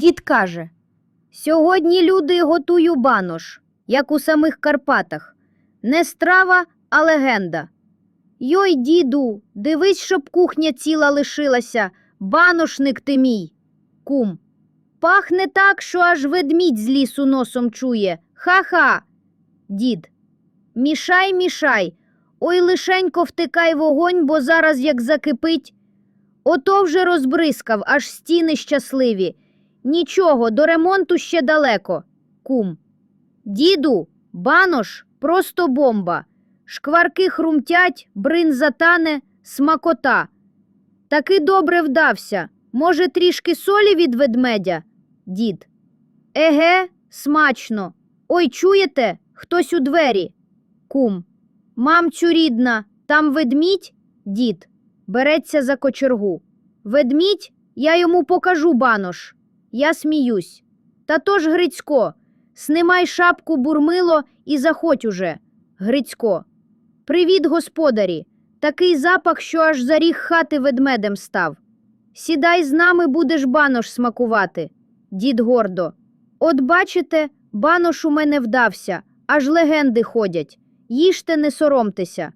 Дід каже: Сьогодні люди готую банош, як у самих Карпатах. Не страва, а легенда. Йой, діду, дивись, щоб кухня ціла лишилася, баношник ти мій. Кум. Пахне так, що аж ведмідь з лісу носом чує. Ха-ха. Дід. Мішай, мішай. Ой, лишенько втикай вогонь, бо зараз як закипить. Ото вже розбризкав, аж стіни щасливі. Нічого, до ремонту ще далеко. Кум. Діду, банош просто бомба. Шкварки хрумтять, брин затане, смакота. Таки добре вдався. Може, трішки солі від ведмедя? Дід. Еге, смачно. Ой, чуєте? Хтось у двері. Кум. Мамцю рідна, там ведмідь? Дід. Береться за кочергу. Ведмідь? Я йому покажу банош. Я сміюсь. Та то Грицько. Снимай шапку бурмило і заходь уже. Грицько. Привіт, господарі. Такий запах, що аж за ріг хати ведмедем став. Сідай з нами, будеш банош смакувати. Дід гордо. От бачите, банош у мене вдався, аж легенди ходять. Їжте, не соромтеся.